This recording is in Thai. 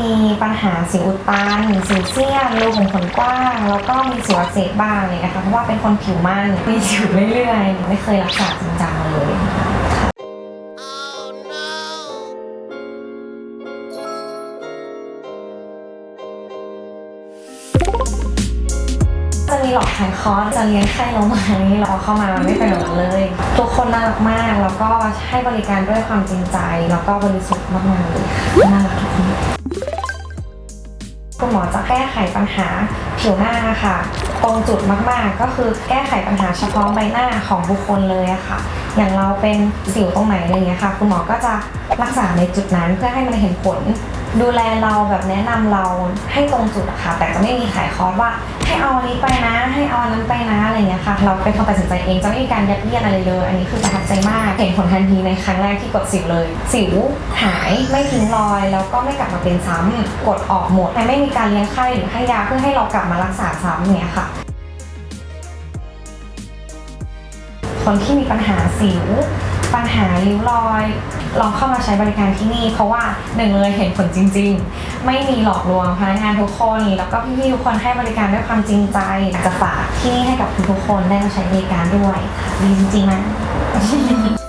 มีปัญหาสิวอุดตันสิวเซียนรูขุมขนกว้าง แล้วก็มีสิวอักเสบบ้างเลยนะคะ เพราะว่าเป็นคนผิวมันมีสิวเรื่อยๆ ไม่เคยรักษาจริงจังเลย จะมีหลอกขายคอร์สจะเลี้ยงไข้เราไหมเราเข้ามามันไม่เป็นแบบนั้นเลย ทุกคนน่ารักมาก แล้วก็ให้บริการด้วยความจริงใจ แล้วก็บริสุทธิ์มากๆเลยค่ะน่ารักทุกคน จะแก้ไขปัญหาผิวหน้าค่ะตรงจุดมากๆ ก็คือแก้ไขปัญหาเฉพาะใบหน้าของบุคคลเลยอะค่ะ อย่างเราเป็นสิวตรงไหนอะไรเงี้ยค่ะ คุณหมอก็จะรักษาในจุดนั้นเพื่อให้มันเห็นผล ดูแลเราแบบแนะนำเราให้ตรงจุดอะค่ะ แต่จะไม่มีขายคอร์สว่า ให้เอาอันนี้ไปนะ ให้เอาอันนั้นไปนะอะไรเงี้ยค่ะ เราเป็นคนตัดสินใจเองจะไม่มีการยัดเยียดอะไรเลย อันนี้คือประทับใจมากเห็นผลทันทีในครั้งแรกที่กดสิวเลย สิวหายไม่ทิ้งรอย แล้วก็ไม่กลับมาเป็นซ้ำกดออกหมดไม่มีการเลี้ยงไข้หรือให้ยาเพื่อให้เรากลับมารักษาซ้ำเนี่ยค่ะคนที่มีปัญหาสิว ปัญหาริ้วรอย ลองเข้ามาใช้บริการที่นี่ เพราะว่าหนึ่งเลยเห็นผลจริง ๆ ไม่มีหลอกลวงพนักงานทุกคน แล้วก็พี่ๆทุกคนให้บริการด้วยความจริงใจจะฝากที่นี่ให้กับทุกๆคนได้มาใช้บริการด้วยค่ะดีจริงๆนะ